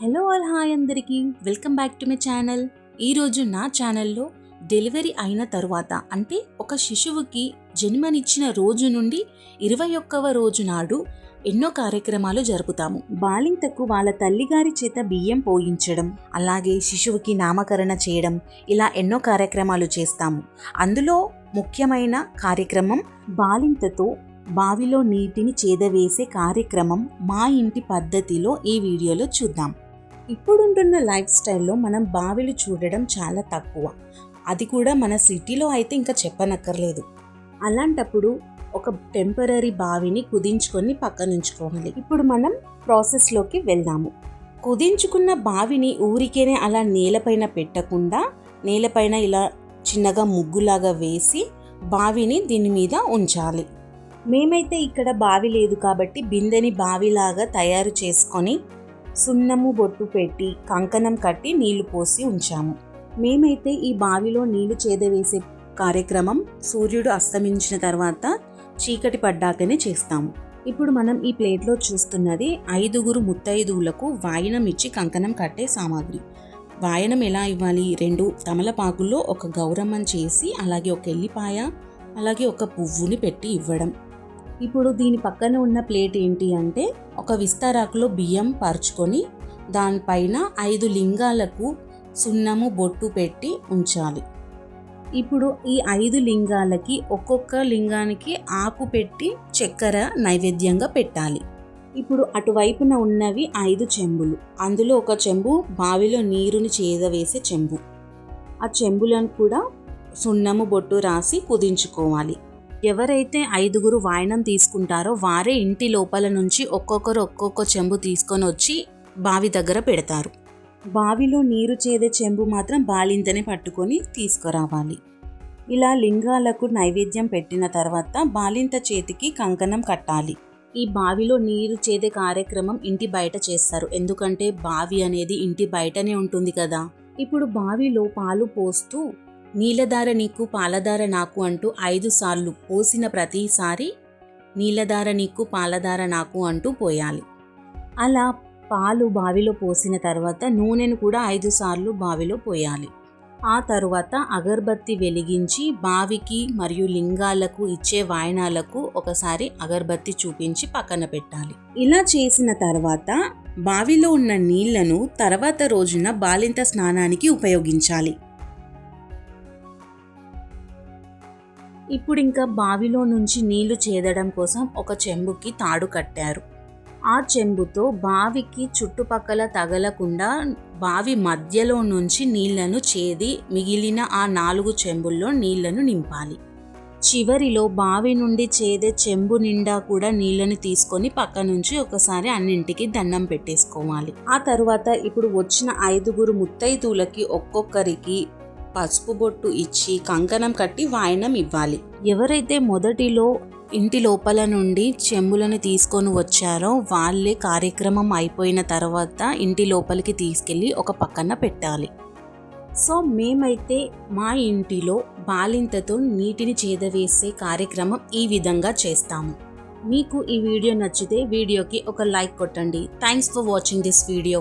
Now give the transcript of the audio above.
Hello all hi అందరికీ. Welcome back to my channel. ఈరోజు నా ఛానల్లో డెలివరీ అయిన తరువాత అంటే ఒక శిశువుకి జన్మనిచ్చిన రోజు నుండి ఇరవై ఒక్కవ రోజు నాడు ఎన్నో కార్యక్రమాలు జరుపుతాము. బాలింతకు వాళ్ళ తల్లిగారి చేత బియ్యం పోయించడం అలాగే శిశువుకి నామకరణ చేయడం ఇలా ఎన్నో కార్యక్రమాలు చేస్తాము. అందులో ముఖ్యమైన కార్యక్రమం బాలింతతో బావిలో నీటిని చేదవేసే కార్యక్రమం మా ఇంటి పద్ధతిలో ఈ వీడియోలో చూద్దాం. ఇప్పుడుంటున్న లైఫ్ స్టైల్లో మనం బావిలు చూడడం చాలా తక్కువ. అది కూడా మన సిటీలో అయితే ఇంకా చెప్పనక్కర్లేదు. అలాంటప్పుడు ఒక టెంపరీ బావిని కుదించుకొని పక్కనుంచుకోవాలి. ఇప్పుడు మనం ప్రాసెస్లోకి వెళ్దాము. కుదించుకున్న బావిని ఊరికేనే అలా నేలపైన పెట్టకుండా నేలపైన ఇలా చిన్నగా ముగ్గులాగా వేసి బావిని దీని మీద ఉంచాలి. మేమైతే ఇక్కడ బావి లేదు కాబట్టి బిందెని బావిలాగా తయారు చేసుకొని సున్నము బొట్టు పెట్టి కంకణం కట్టి నీళ్ళు పోసి ఉంచాము. మేమైతే ఈ బావిలో నీళ్ళు చేదవేసే కార్యక్రమం సూర్యుడు అస్తమించిన తర్వాత చీకటి పడ్డాకనే చేస్తాము. ఇప్పుడు మనం ఈ ప్లేట్లో చూస్తున్నది ఐదుగురు ముత్తైదువులకు వాయినం ఇచ్చి కంకణం కట్టే సామాగ్రి. వాయనం ఎలా ఇవ్వాలి? రెండు తమలపాకుల్లో ఒక గౌరమ్మం చేసి అలాగే ఒక ఎల్లిపాయ అలాగే ఒక పువ్వుని పెట్టి ఇవ్వడం. ఇప్పుడు దీని పక్కన ఉన్న ప్లేట్ ఏంటి అంటే ఒక విస్తారాకులో బియ్యం పరుచుకొని దానిపైన ఐదు లింగాలకు సున్నము బొట్టు పెట్టి ఉంచాలి. ఇప్పుడు ఈ ఐదు లింగాలకి ఒక్కొక్క లింగానికి ఆకు పెట్టి చక్కెర నైవేద్యంగా పెట్టాలి. ఇప్పుడు అటువైపున ఉన్నవి ఐదు చెంబులు. అందులో ఒక చెంబు బావిలో నీరుని చేదవేసే చెంబు. ఆ చెంబులను కూడా సున్నము బొట్టు రాసి కుదించుకోవాలి. ఎవరైతే ఐదుగురు వాయనం తీసుకుంటారో వారే ఇంటి లోపల నుంచి ఒక్కొక్కరు ఒక్కొక్క చెంబు తీసుకొని వచ్చి బావి దగ్గర పెడతారు. బావిలో నీరు చేదే చెంబు మాత్రం బాలింతనే పట్టుకొని తీసుకురావాలి. ఇలా లింగాలకు నైవేద్యం పెట్టిన తర్వాత బాలింత చేతికి కంకణం కట్టాలి. ఈ బావిలో నీరు చేదే కార్యక్రమం ఇంటి బయట చేస్తారు. ఎందుకంటే బావి అనేది ఇంటి బయటనే ఉంటుంది కదా. ఇప్పుడు బావిలో పాలు పోస్తూ నీలధార నీకు పాలధార నాకు అంటూ ఐదు సార్లు పోసిన ప్రతిసారి నీలధార నీకు పాలధార నాకు అంటూ పోయాలి. అలా పాలు బావిలో పోసిన తర్వాత నూనెను కూడా ఐదు సార్లు బావిలో పోయాలి. ఆ తరువాత అగర్బత్తి వెలిగించి బావికి మరియు లింగాలకు ఇచ్చే వాయనాలకు ఒకసారి అగర్బత్తి చూపించి పక్కన పెట్టాలి. ఇలా చేసిన తర్వాత బావిలో ఉన్న నీళ్ళను తర్వాత రోజున బాలింత స్నానానికి ఉపయోగించాలి. ఇప్పుడు ఇంకా బావిలో నుంచి నీళ్ళు చేదడం కోసం ఒక చెంబుకి తాడు కట్టారు. ఆ చెంబుతో బావికి చుట్టుపక్కల తగలకుండా బావి మధ్యలో నుంచి నీళ్ళను చేది మిగిలిన ఆ నాలుగు చెంబుల్లో నీళ్ళను నింపాలి. చివరిలో బావి నుండి చేదే చెంబు నిండా కూడా నీళ్ళను తీసుకొని పక్క నుంచి ఒకసారి అన్నింటికి దండం పెట్టేసుకోవాలి. ఆ తర్వాత ఇప్పుడు వచ్చిన ఐదుగురు ముత్తైదువులకి ఒక్కొక్కరికి పసుపు బొట్టు ఇచ్చి కంకణం కట్టి వాయనం ఇవ్వాలి. ఎవరైతే మొదటిలో ఇంటి లోపల నుండి చెంబులను తీసుకొని వచ్చారో వాళ్ళే కార్యక్రమం అయిపోయిన తర్వాత ఇంటి లోపలికి తీసుకెళ్ళి ఒక పక్కన పెట్టాలి. సో మేమైతే మా ఇంటిలో బాలింతతో నీటిని చేదవేసే కార్యక్రమం ఈ విధంగా చేస్తాము. మీకు ఈ వీడియో నచ్చితే వీడియోకి ఒక లైక్ కొట్టండి. Thanks for watching this video